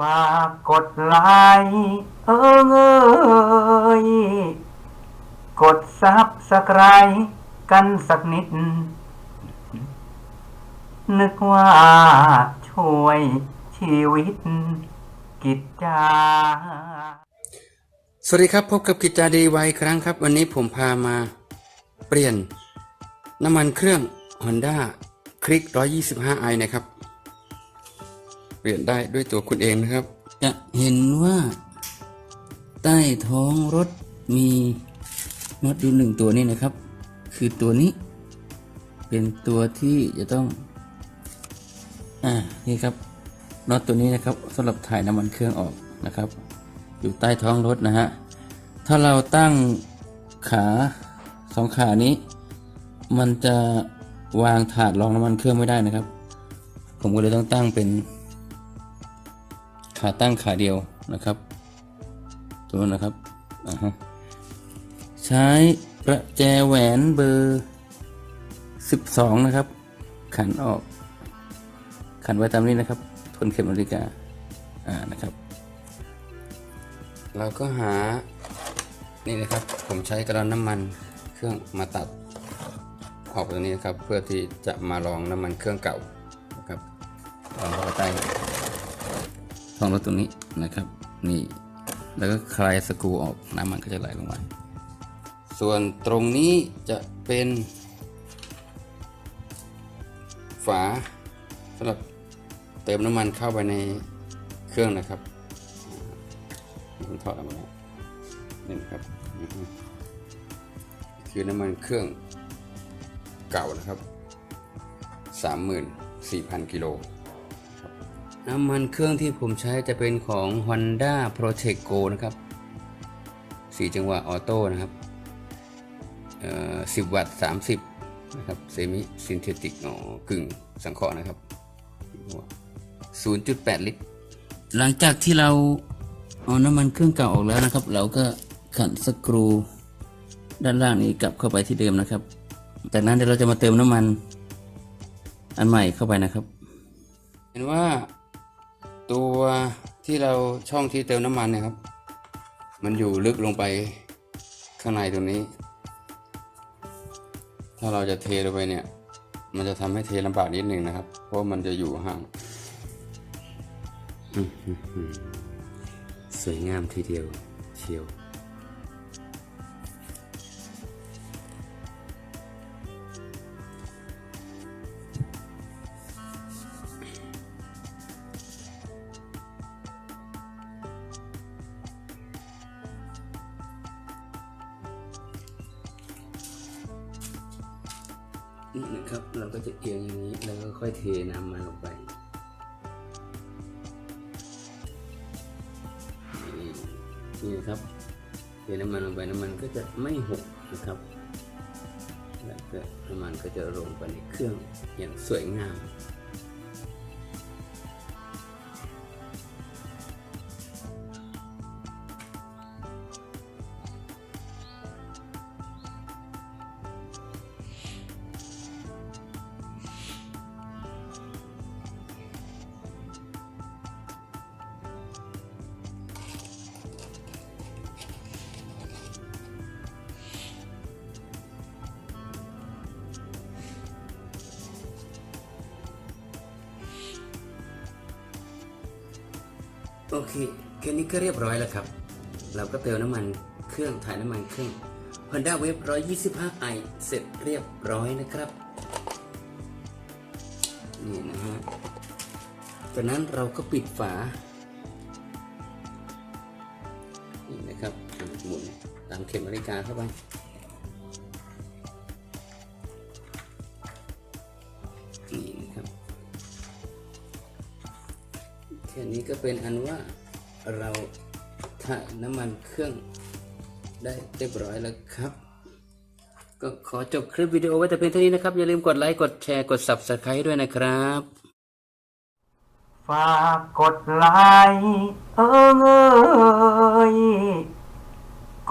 ฝากกดไลค์เอิงเอยกดซับสไครกันสักนิด นึกว่าช่วยชีวิต กิจจา สวัสดีครับ พบกับกิจจาดีไวครั้งครับ วันนี้ผมพามาเปลี่ยนน้ำมันเครื่อง Honda คลิก 125i นะครับ เปลี่ยนได้ด้วยตัวคุณเองนะครับ จะเห็นว่า ใต้ท้องรถมีน็อตอยู่หนึ่งตัวนี้นะครับ คือตัวนี้ เป็นตัวที่จะต้อง อ่านี่ครับน็อตตัวนี้นะครับสำหรับถ่ายน้ำมันเครื่องออกนะครับ อยู่ใต้ท้องรถนะฮะถ้าเราตั้งขาสองขานี้ มันจะวางถาดรองน้ำมันเครื่องไม่ได้นะครับ ผมก็เลยต้องตั้งเป็น ขาตั้งขาเดียวนะครับ ตัวนะครับใช้ประแจแหวนเบอร์ 12 นะครับ ขันออก ขันไว้ตามนี้นะครับ ทนเข็มนาฬิกาอ่านะครับ เราก็หานี่นะครับ ผมใช้กระดานน้ำมันเครื่องมาตัดออกตรงนี้นะครับ เพื่อที่จะมาลองน้ำมันเครื่องเก่านะครับลองเข้าไปใต้ ท้องรถตรงนี้นะครับ นี่แล้วก็คลายสกรูออกน้ำมันก็จะไหลลงมาส่วนตรงนี้จะเป็น ฝาสำหรับเติมน้ำมันเข้าไปในเครื่องนะครับผมถอดออกมาแล้วนี่นครับคือน้ำมันเครื่องเก่านะครับ 34,000 กิโลครับ น้ำมันเครื่องที่ผมใช้จะเป็นของ Honda Protect Go นะครับ4จังหวะออโต้นะครับเอ่อ10วัตต์30นะครับเซมิซินเทติกอ๋อกึ่งสังเคราะห์นะครับ 0.8 ลิตร หลังจากที่เราเอาน้ำมันเครื่องเก่าออกแล้วนะครับ เราก็ขันสกรู ด้านล่างนี้กลับเข้าไปที่เดิมนะครับ จากนั้นเดี๋ยวเราจะมาเติมน้ำมันอันใหม่เข้าไปนะครับ เห็นว่า ตัวที่เราช่องที่เติมน้ำมันเนะครับ มันอยู่ลึกลงไปข้างในตรงนี้ ถ้าเราจะเทลงไปเนี่ย มันจะทำให้เทลำบากนิดหนึ่งนะครับ เพราะมันจะอยู่ห่าง สวยงามทีเดียวเชียว นะครับ เราก็จะเอียงอย่างนี้แล้วก็ค่อยเทน้ำมันลงไปนี่นี่นะครับเทน้ำมันลงไปน้ำมันก็จะไม่หกนะครับแล้วก็น้ำมันก็จะลงไปในเครื่องอย่างสวยงาม โอเคแค่นี้ก็เรียบร้อยแล้วครับ เราก็เติมน้ำมันเครื่องถ่ายน้ำมันเครื่อง Honda Wave 125i เสร็จเรียบร้อยนะครับ นี่นะฮะ จากนั้นเราก็ปิดฝา นี่นะครับหมุนตามเข็มนาฬิกาเข้าไป ค่นี้ก็เป็นอันว่าเราถ่ายน้ำมันเครื่องได้เรียบร้อยแล้วครับ ก็ขอจบคลิปวิดีโอไว้แต่เพียงเท่านี้นะครับ อย่าลืมกดไลค์ กดแชร์ กด Subscribe ด้วยนะครับ ฝากกดไลค์เอิงเอย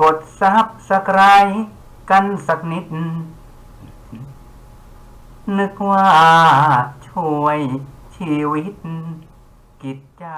กดซับสไครกันสักนิด นึกว่าช่วยชีวิต กิจจา